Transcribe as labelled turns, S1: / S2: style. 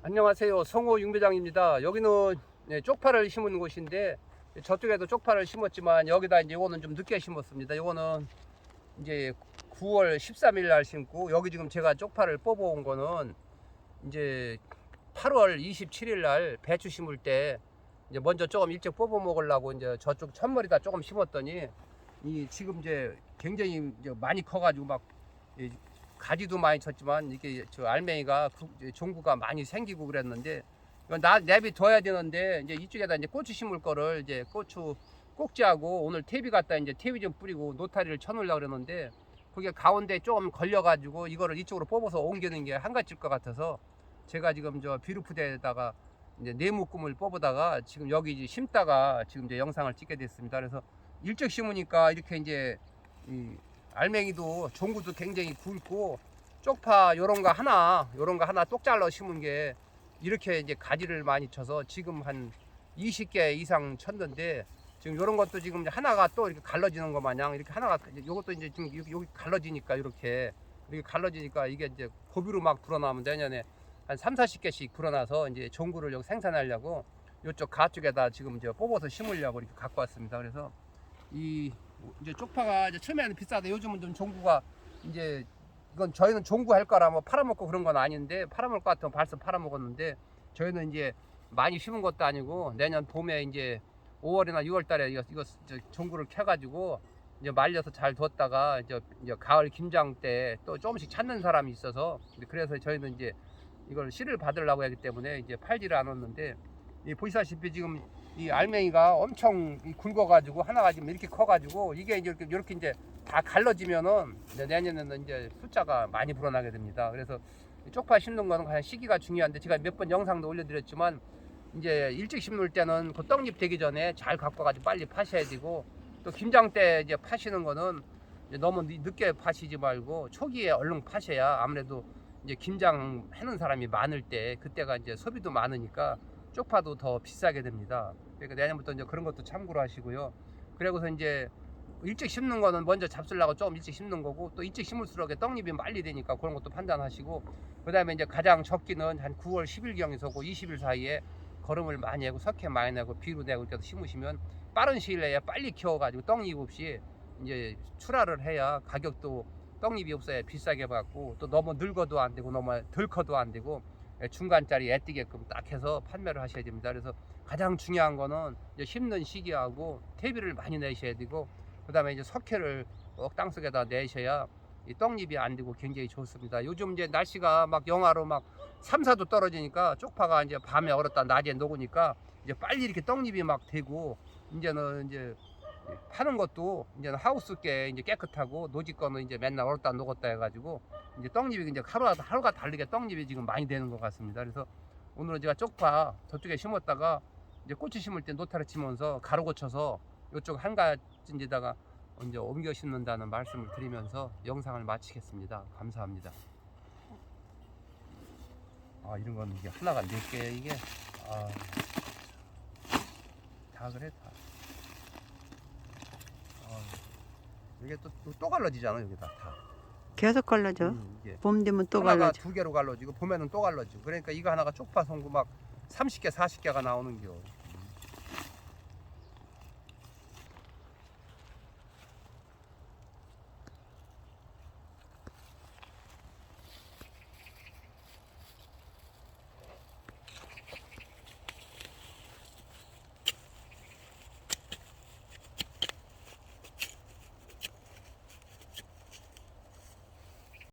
S1: 안녕하세요. 성호 윤배장입니다. 여기는 네, 쪽파를 심은 곳인데 저쪽에도 쪽파를 심었지만 여기다 이제 이거는 좀 늦게 심었습니다. 이거는 이제 9월 13일 날 심고 여기 지금 제가 쪽파를 뽑아온 거는 이제 8월 27일 날 배추 심을 때 이제 먼저 조금 일찍 뽑아 먹으려고 이제 저쪽 첫머리다 조금 심었더니 이 지금 이제 굉장히 이제 많이 커가지고 막이 가지도 많이 쳤지만 이게 저 알맹이가 종구가 많이 생기고 그랬는데 이건 나 내비 둬야 되는데 이제 이쪽에다 이제 고추 심을 거를 이제 고추 꼭지하고 오늘 퇴비 갖다 이제 퇴비 좀 뿌리고 노타리를 쳐놓으려고 그러는데 그게 가운데 조금 걸려가지고 이거를 이쪽으로 뽑아서 옮기는 게 한가지일 것 같아서 제가 지금 저 비루프대에다가 이제 네모꿈을 뽑아다가 지금 여기 이제 심다가 지금 이제 영상을 찍게 됐습니다. 그래서 일찍 심으니까 이렇게 이제 이 알맹이도 종구도 굉장히 굵고 쪽파 요런 거 하나 요런 거 하나 똑 잘라 심은 게 이렇게 이제 가지를 많이 쳐서 지금 한 20개 이상 쳤는데 지금 요런 것도 지금 하나가 또 이렇게 갈라지는 거 마냥 이렇게 하나가 요것도 이제 지금 여기 갈라지니까 이렇게 이렇게 갈라지니까 이게 이제 고비로 막 불어나면 내년에 한 3, 40개씩 불어나서 이제 종구를 여기 생산하려고 요쪽 가쪽에다 지금 이제 뽑아서 심으려고 이렇게 갖고 왔습니다. 그래서 이 이제 쪽파가 이제 처음에는 비싸다. 요즘은 좀 종구가 이제 이건 저희는 종구 할 거라 뭐 팔아먹고 그런 건 아닌데 팔아먹을 것 같으면 벌써 팔아먹었는데 저희는 이제 많이 심은 것도 아니고 내년 봄에 이제 5월이나 6월 달에 이거, 이거 저 종구를 켜가지고 이제 말려서 잘 뒀다가 이제, 이제 가을 김장 때 또 조금씩 찾는 사람이 있어서 그래서 저희는 이제 이걸 씨를 받으려고 하기 때문에 이제 팔지를 않았는데 이 보시다시피 지금 이 알맹이가 엄청 이 굵어가지고 하나가 지금 이렇게 커가지고 이게 이제 이렇게, 이렇게 이제 다 갈라지면은 이제 내년에는 이제 숫자가 많이 불어나게 됩니다. 그래서 이 쪽파 심는 거는 그냥 시기가 중요한데 제가 몇 번 영상도 올려드렸지만 이제 일찍 심을 때는 그 떡잎 되기 전에 잘 갖고 가지고 빨리 파셔야 되고 또 김장 때 이제 파시는 거는 이제 너무 늦- 늦게 파시지 말고 초기에 얼른 파셔야 아무래도 이제 김장 해는 사람이 많을 때 그때가 이제 소비도 많으니까 쪽파도 더 비싸게 됩니다. 그러니까 내년부터 이제 그런 것도 참고로 하시고요. 그리고서 이제 일찍 심는 거는 먼저 잡수려고 조금 일찍 심는 거고 또 일찍 심을수록 떡잎이 빨리 되니까 그런 것도 판단하시고 그다음에 이제 가장 적기는 한 9월 10일 경에서고 20일 사이에 거름을 많이 하고 석회 많이 내고 비료 내고 이렇게 심으시면 빠른 시일 내에 빨리 키워가지고 떡잎 없이 이제 출하를 해야 가격도 떡잎이 없어야 비싸게 받고 또 너무 늙어도 안 되고 너무 덜 커도 안 되고 중간짜리 애띠게끔 딱 해서 판매를 하셔야 됩니다. 그래서 가장 중요한 거는 이제 심는 시기하고 퇴비를 많이 내셔야 되고 그다음에 이제 석회를 꼭 땅속에다 내셔야 이 떡잎이 안 되고 굉장히 좋습니다. 요즘 이제 날씨가 막 영하로 막 3, 4도 떨어지니까 쪽파가 이제 밤에 얼었다 낮에 녹으니까 이제 빨리 이렇게 떡잎이 막 되고 이제는 이제 파는 것도 이제는 하우스께 이제 깨끗하고 노지 거는 이제 맨날 얼었다 녹았다 해가지고 이제 떡잎이 이제 하루가 하루가 다르게 떡잎이 지금 많이 되는 것 같습니다. 그래서 오늘은 제가 쪽파 저쪽에 심었다가 이제 고추 심을 때 노타를 치면서 가로 고쳐서 이쪽 한 가지인데다가 이제 옮겨 심는다는 말씀을 드리면서 영상을 마치겠습니다. 감사합니다. 아 이런 건 이게 하나가 네개 이게 아, 다 그래 다. 아, 이게 또또 갈라지잖아 여기 다 다.
S2: 계속 갈라져.
S1: 음, 이게.
S2: 봄 되면 또
S1: 하나가
S2: 갈라져.
S1: 두 개로 갈라지고 봄에는 또 갈라지고 그러니까 이거 하나가 쪽파 송구 막 30개 40개가 나오는 겨